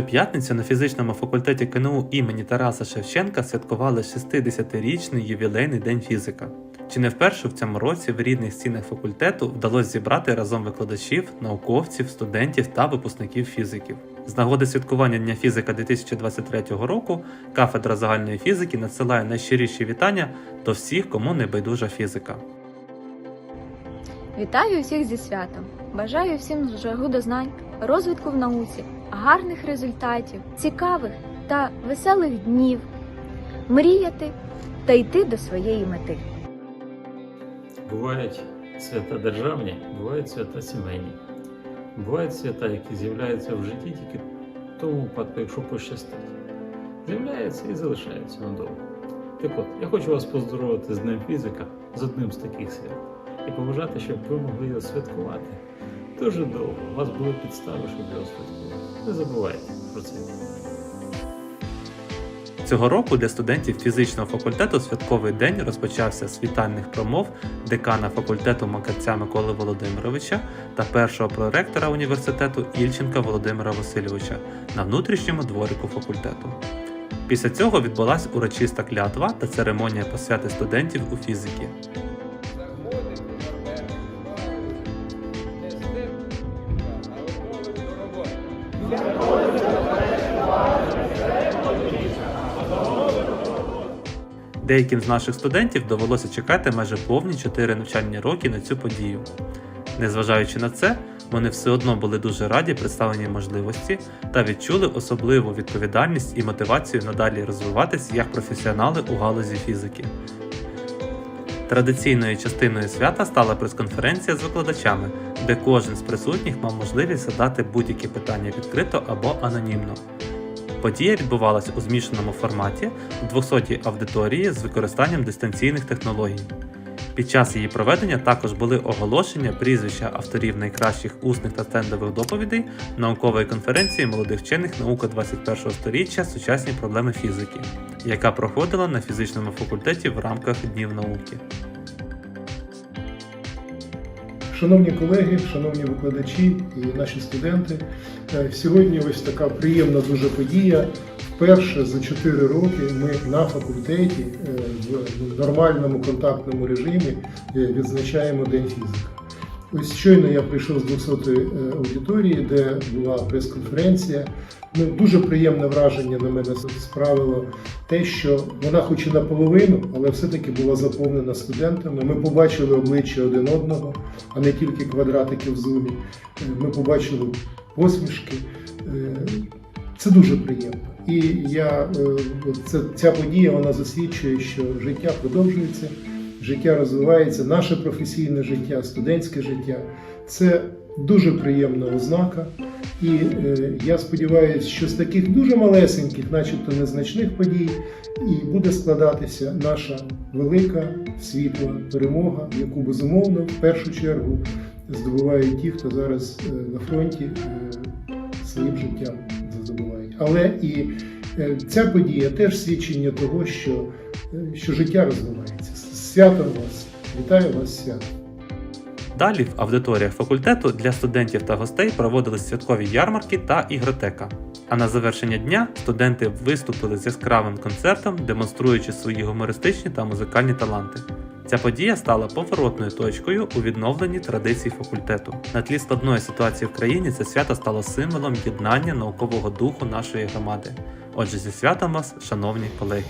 цю п'ятницю на фізичному факультеті КНУ імені Тараса Шевченка святкували 60-річний ювілейний день фізика. Чи не вперше в цьому році в рідних стінах факультету вдалося зібрати разом викладачів, науковців, студентів та випускників фізиків. З нагоди святкування Дня фізика 2023 року кафедра загальної фізики надсилає найщиріші вітання до всіх, кому не байдужа фізика. Вітаю усіх зі святом! Бажаю всім жагу до знань, розвитку в науці, гарних результатів, цікавих та веселих днів, мріяти та йти до своєї мети. Бувають свята державні, бувають свята сімейні. Бувають свята, які з'являються в житті тільки в тому випадку, якщо пощастить. З'являються і залишаються надовго. Так от, я хочу вас поздоровити з Днем фізика, з одним з таких свят, і побажати, щоб ви могли його святкувати дуже довго. У вас були підстави, щоб його святкувати. Не забувайте про це. Цього року для студентів фізичного факультету святковий день розпочався з вітальних промов декана факультету Макарця Миколи Володимировича та першого проректора університету Ільченка Володимира Васильовича на внутрішньому дворику факультету. Після цього відбулася урочиста клятва та церемонія посвяти студентів у фізики. Деяким з наших студентів довелося чекати майже повні 4 навчальні роки на цю подію. Незважаючи на це, вони все одно були дуже раді представленій можливості та відчули особливу відповідальність і мотивацію надалі розвиватися як професіонали у галузі фізики. Традиційною частиною свята стала прес-конференція з викладачами, де кожен з присутніх мав можливість задати будь-які питання відкрито або анонімно. Подія відбувалася у змішаному форматі в 200-й аудиторії з використанням дистанційних технологій. Під час її проведення також були оголошення прізвища авторів найкращих усних та стендових доповідей наукової конференції молодих вчених наука 21-го століття Сучасні проблеми фізики, яка проходила на фізичному факультеті в рамках Днів науки. Шановні колеги, шановні викладачі і наші студенти, е, сьогодні ось така приємна дуже подія. Вперше за 4 роки ми на факультеті е, в нормальному контактному режимі е, відзначаємо День фізика. Ось щойно я прийшов з 200-ї аудиторії, де була прес-конференція. Ну, дуже приємне враження на мене справило те, що вона хоч і наполовину, але все-таки була заповнена студентами. Ми побачили обличчя один одного, а не тільки квадратики в зумі. Е, Ми побачили посмішки. Е, Це дуже приємно. І я, е, це, ця подія вона засвідчує, що життя продовжується, життя розвивається, наше професійне життя, студентське життя. Це дуже приємна ознака. І е, я сподіваюся, що з таких дуже малесеньких, начебто незначних подій, і буде складатися наша велика світла перемога, яку безумовно в першу чергу здобувають ті, хто зараз е, на фронті е, своїм життям здобувають. Але і е, ця подія теж свідчення того, що, е, що життя розвивається. З Святом вас! Вітаю вас з святом! Далі в аудиторіях факультету для студентів та гостей проводились святкові ярмарки та ігротека. А на завершення дня студенти виступили з яскравим концертом, демонструючи свої гумористичні та музикальні таланти. Ця подія стала поворотною точкою у відновленні традицій факультету. На тлі складної ситуації в країні це свято стало символом єднання наукового духу нашої громади. Отже, зі святом вас, шановні колеги!